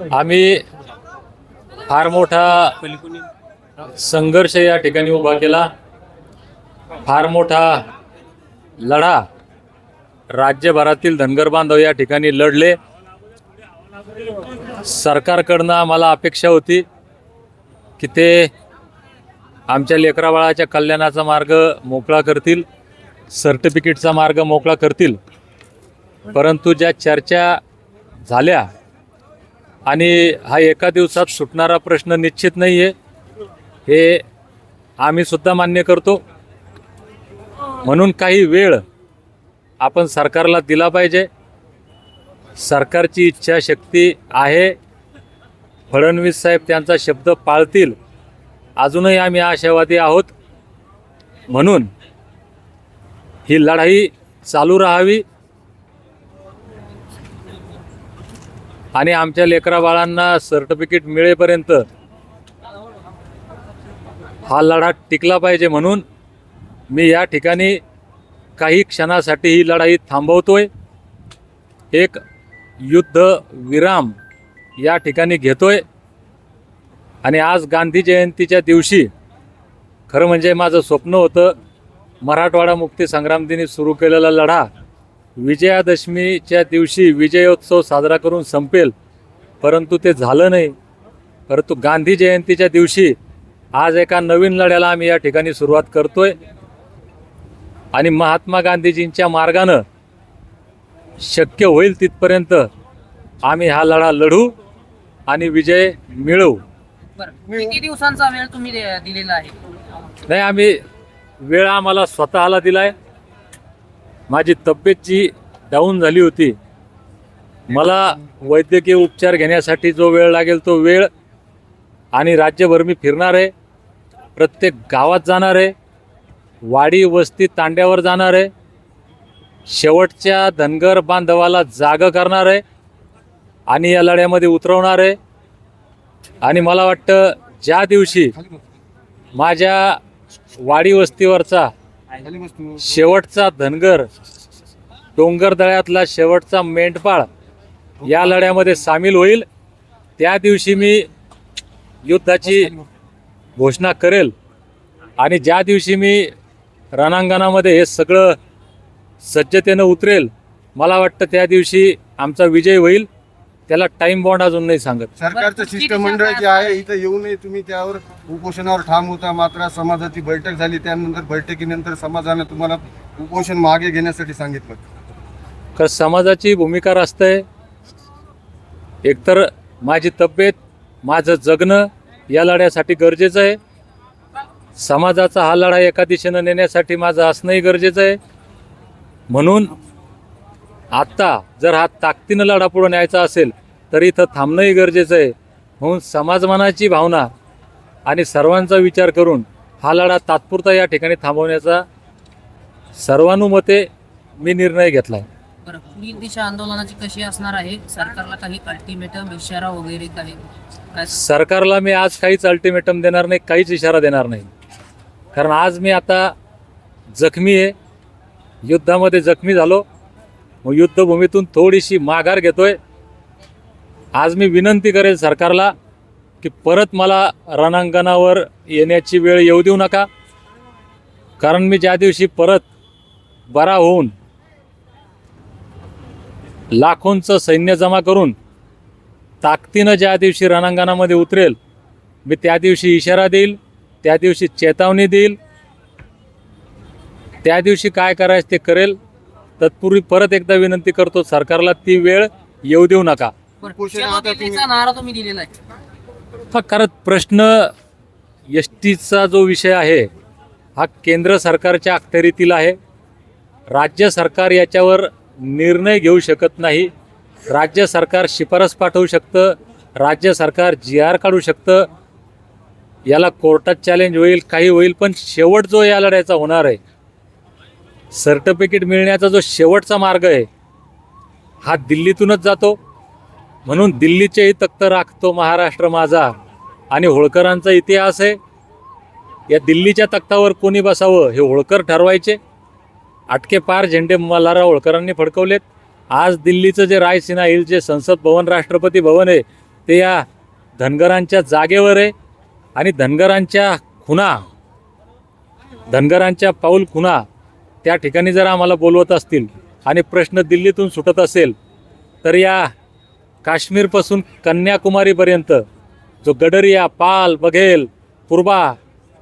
आम्ही फार मोठा संघर्ष या ठिकाणी उभा केला. फार मोठा लढा राज्यभरातील धनगर बांधव या ठिकाणी लढले. सरकारकडनं आम्हाला अपेक्षा होती की ते आमच्या लेकराबाळाच्या कल्याणाचा मार्ग मोकळा करतील सर्टिफिकेटचा मार्ग मोकळा करतील. परंतु ज्या चर्चा झाल्या आणि हा एका दिवसात सुटणारा प्रश्न निश्चित नाही आहे हे आम्ही सुद्धा मान्य करतो. म्हणून काही वेळ आपण सरकारला दिला पाहिजे. सरकारची इच्छाशक्ती आहे. फडणवीस साहेब त्यांचा शब्द पाळतील. अजूनही आम्ही आशावादी आहोत. म्हणून ही लढाई चालू राहावी. आणि आमच्या लेकरा बाळांना सर्टिफिकेट मिळेपर्यंत हा लढा टिकला पाहिजे म्हणून मी या ठिकाणी काही क्षणासाठी ही लढाई थांबवतोय. एक युद्ध विराम या ठिकाणी घेतोय. आणि आज गांधी जयंतीच्या दिवशी खरं म्हणजे माझं स्वप्न होतं मराठवाडा मुक्ती संग्राम दिनी सुरू केलेला लढा विजयादशमीच्या दिवशी विजयोत्सव साजरा करून संपेल. परंतु ते झालं नाही. परंतु गांधी जयंतीच्या दिवशी आज एका नवीन लढ्याला आम्ही या ठिकाणी सुरुवात करतोय. आणि महात्मा गांधीजींच्या मार्गानं शक्य होईल तिथपर्यंत आम्ही हा लढा लढू आणि विजय मिळवू. किती दिवसांचा वेळ तुम्ही दिलेला आहे? नाही आम्ही वेळ आम्हाला स्वतःला दिलाय. माझी तब्येत जी डाऊन झाली होती. मला वैद्यकीय उपचार घेण्यासाठी जो वेळ लागेल तो वेळ आणि राज्यभर मी फिरणार आहे. प्रत्येक गावात जाणार आहे. वाडी वस्ती तांड्यावर जाणार आहे. शेवटच्या धनगर बांधवाला जाग करणार आहे आणि या लढ्यामध्ये उतरवणार आहे. आणि मला वाटतं ज्या दिवशी माझ्या वाडी वस्तीवरचा शेवटचा धनगर. डोंगर दळ्यातला शेवटचा मेंढपाळ. या लढ्यामध्ये सामील होईल. त्या दिवशी मी युद्धाची घोषणा करेल. आणि ज्या दिवशी मी रणांगणामध्ये हे सगळं सज्जतेनं उतरेल मला वाटतं त्या दिवशी आमचा विजय होईल. त्याला टाईम बॉन्ड अजून नाही सांगत. सरकारचं शिष्टमंडळ जे आहे इथं येऊ नये तुम्ही त्यावर उपोषणावर ठाम होता मात्र समाजाची बैठक झाली त्यानंतर बैठकीनंतर समाजाने तुम्हाला उपोषण मागे घेण्यासाठी सांगितलं. तर समाजाची भूमिका रासते एकतर माझी तब्येत माझं जगणं या लढ्यासाठी गरजेचं आहे. समाजाचा हा लढा एका दिशेनं नेण्यासाठी माझं असणंही गरजेचं आहे. म्हणून आत्ता जर हा ताकदीनं लढा पुढे न्यायचा असेल तर इथं थांबणंही गरजेचं आहे. म्हणून समाजमनाची भावना आणि सर्वांचा विचार करून हा लढा तात्पुरता या ठिकाणी थांबवण्याचा सर्वानुमते मी निर्णय घेतला आहे बरं पुढील दिशा आंदोलनाची कशी असणार आहे? सरकारला काही अल्टिमेटम इशारा वगैरे काही? काय? सरकारला मी आज काहीच अल्टिमेटम देणार नाही काहीच इशारा देणार नाही. कारण आज मी आता जखमी आहे. युद्धामध्ये जखमी झालो. मग युद्धभूमीतून थोडीशी माघार घेतोय. आज मी विनंती करेल सरकारला की परत मला रणांगणावर येण्याची वेळ येऊ देऊ नका. कारण मी ज्या दिवशी परत बरा होऊन लाखोंचं सैन्य जमा करून ताकदीनं ज्या दिवशी रणांगणामध्ये उतरेल मी त्या दिवशी इशारा देईल त्या दिवशी चेतावणी देईल त्या दिवशी काय करायचं ते करेल. तत्पूर्वी परत एकदा विनंती करतो सरकारला ती वेळ येऊ देऊ नका. नारा तुम्ही दिलेला आहे. हा कारण प्रश्न एस टीचा जो विषय आहे हा केंद्र सरकारच्या अखत्यारीतील आहे. राज्य सरकार याच्यावर निर्णय घेऊ शकत नाही. राज्य सरकार शिफारस पाठवू शकतं. राज्य सरकार जी आर काढू शकतं. याला कोर्टात चॅलेंज होईल काही होईल पण शेवट जो या लढ्याचा होणार आहे सर्टिफिकेट मिळण्याचा जो शेवटचा मार्ग आहे हा दिल्लीतूनच जातो. म्हणून दिल्लीचेही तख्त राखतो महाराष्ट्र माझा. आणि होळकरांचा इतिहास आहे या दिल्लीच्या तख्तावर कोणी बसावं हे होळकर ठरवायचे. आटके पार झेंडे मल्हारराव होळकरांनी फडकवलेत. आज दिल्लीचं जे रायसिना हिल जे संसद भवन राष्ट्रपती भवन आहे ते या धनगरांच्या जागेवर आहे. आणि धनगरांच्या खुणा धनगरांच्या पाऊल खुणा त्या ठिकाणी जर आम्हाला बोलवत असतील आणि प्रश्न दिल्लीतून सुटत असेल तर या काश्मीरपासून कन्याकुमारीपर्यंत जो गडरिया पाल बघेल पूर्वा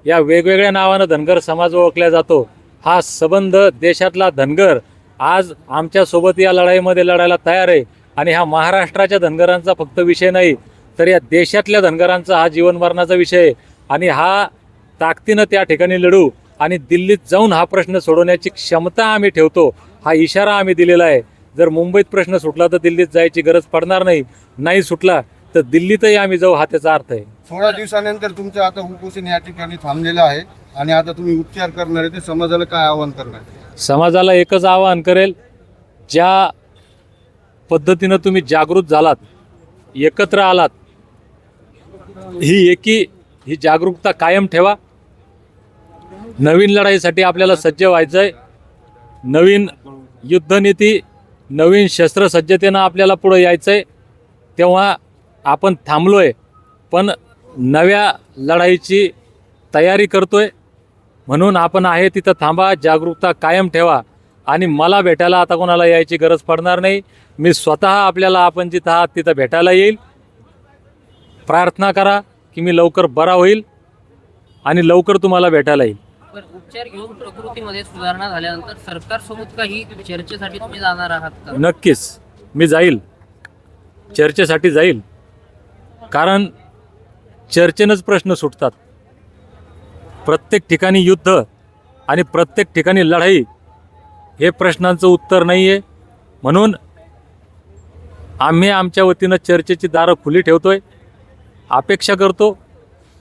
या वेगवेगळ्या नावानं धनगर समाज ओळखला जातो. हा संबंध देशातला धनगर आज आमच्यासोबत या लढाईमध्ये लढायला तयार आहे. आणि हा महाराष्ट्राच्या धनगरांचा फक्त विषय नाही तर या देशातल्या धनगरांचा हा जीवनमरणाचा विषय आहे. आणि हा ताकदीनं त्या ठिकाणी लढू. आणि दिल्लीत जाऊन हा प्रश्न सोडवण्याची क्षमता आम्ही ठेवतो हा इशारा आम्ही दिलेला आहे. जर मुंबईत प्रश्न सुटला तर दिल्लीत जायची गरज पडणार नाही नाही सुटला तर दिल्लीतही आम्ही जाऊ हा त्याचा अर्थ आहे. सोळा दिवसानंतर तुमचं आता उपोषण या ठिकाणी थांबलेलं आहे आणि आता तुम्ही उपचार करणार आहे ते समाजाला काय आवाहन करणार समाजाला एकच आवाहन करेल ज्या पद्धतीनं तुम्ही जागृत झालात एकत्र आलात ही एकी ही जागरूकता कायम ठेवा. नवीन लढाईसाठी आपल्याला सज्ज व्हायचं आहे नवीन युद्धनीती नवीन शस्त्रसज्जतेनं आपल्याला पुढं यायचं आहे तेव्हा आपण थांबलो आहे पण नव्या लढाईची तयारी करतो आहे म्हणून आपण आहे तिथं थांबा जागरूकता कायम ठेवा आणि मला भेटायला आता कोणाला यायची गरज पडणार नाही. मी स्वतः आपल्याला आपण जिथं आहात तिथं भेटायला येईल. प्रार्थना करा की मी लवकर बरा होईल आणि लवकर तुम्हाला भेटायला येईल. पण उपचार घेऊन प्रकृतीमध्ये सुधारणा झाल्यानंतर सरकारसोबत काही चर्चेसाठी तुम्ही जाणार आहात का? नक्कीच. मी जाईल. चर्चेसाठी जाईल. कारण चर्चेनंच प्रश्न सुटतात. प्रत्येक ठिकाणी युद्ध आणि प्रत्येक ठिकाणी लढाई हे प्रश्नांचं उत्तर नाही आहे म्हणून आम्ही आमच्या वतीनं चर्चेची दारं खुली ठेवतोय. अपेक्षा करतो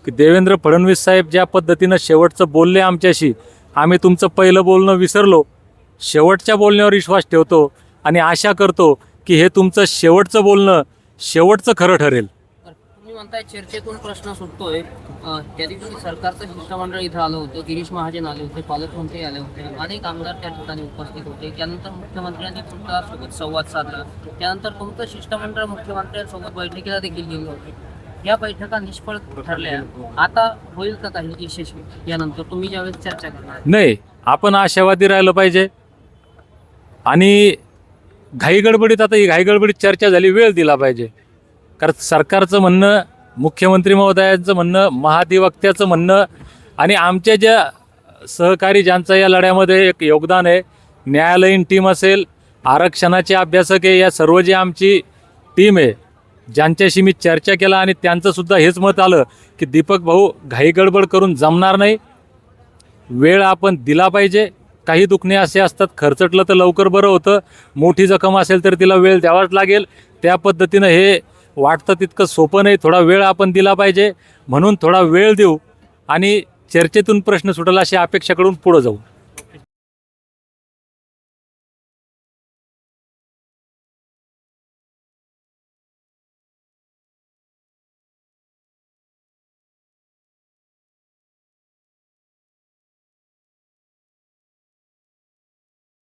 की देवेंद्र फडणवीस साहेब ज्या पद्धतीनं शेवटचं बोलले आमच्याशी आम्ही तुमचं पहिलं बोलणं विसरलो. शेवटच्या बोलण्यावर विश्वास ठेवतो आणि आशा करतो की हे तुमचं शेवटचं बोलणं शेवटचं खरं ठरेल. तुम्ही म्हणताय चर्चेतून प्रश्न सुटतोय. त्या दिवशी सरकारचं शिष्टमंडळ इथं आलं होतं गिरीश महाजन आले होते पालकमंत्री आले होते अनेक आमदार त्या ठिकाणी उपस्थित होते. त्यानंतर मुख्यमंत्र्यांनी तुमच्यासोबत संवाद साधला. त्यानंतर तुमचं शिष्टमंडळ मुख्यमंत्र्यांसोबत बैठकीला देखील गेलं होतं. या बैठका निष्फळ ठरल्या. आता होईल का काही यशस्वी यानंतर तुम्ही ज्यावेळेस चर्चा करणार. नाही आपण आशावादी राहिलं पाहिजे. आणि घाईगडबडीत आता ही घाईगडबडीत चर्चा झाली वेळ दिला पाहिजे. कारण सरकारचं म्हणणं मुख्यमंत्री महोदयांचं म्हणणं महाधिवक्त्याचं म्हणणं आणि आमच्या ज्या सहकारी ज्यांचं या लढ्यामध्ये एक योगदान आहे न्यायालयीन टीम असेल आरक्षणाचे अभ्यासक आहे या सर्व जी आमची टीम आहे ज्यांच्याशी मी चर्चा केला आणि त्यांचंसुद्धा हेच मत आलं की दीपक भाऊ घाईगडबड करून जमणार नाही. वेळ आपण दिला पाहिजे. काही दुखणे असे असतात खर्चटलं तर लवकर बरं होतं. मोठी जखम असेल तर तिला वेळ द्यावाच लागेल. त्या पद्धतीनं हे वाटतं तितकं सोपं नाही. थोडा वेळ आपण दिला पाहिजे. म्हणून थोडा वेळ देऊ आणि चर्चेतून प्रश्न सुटला अशी अपेक्षा करून पुढं जाऊ.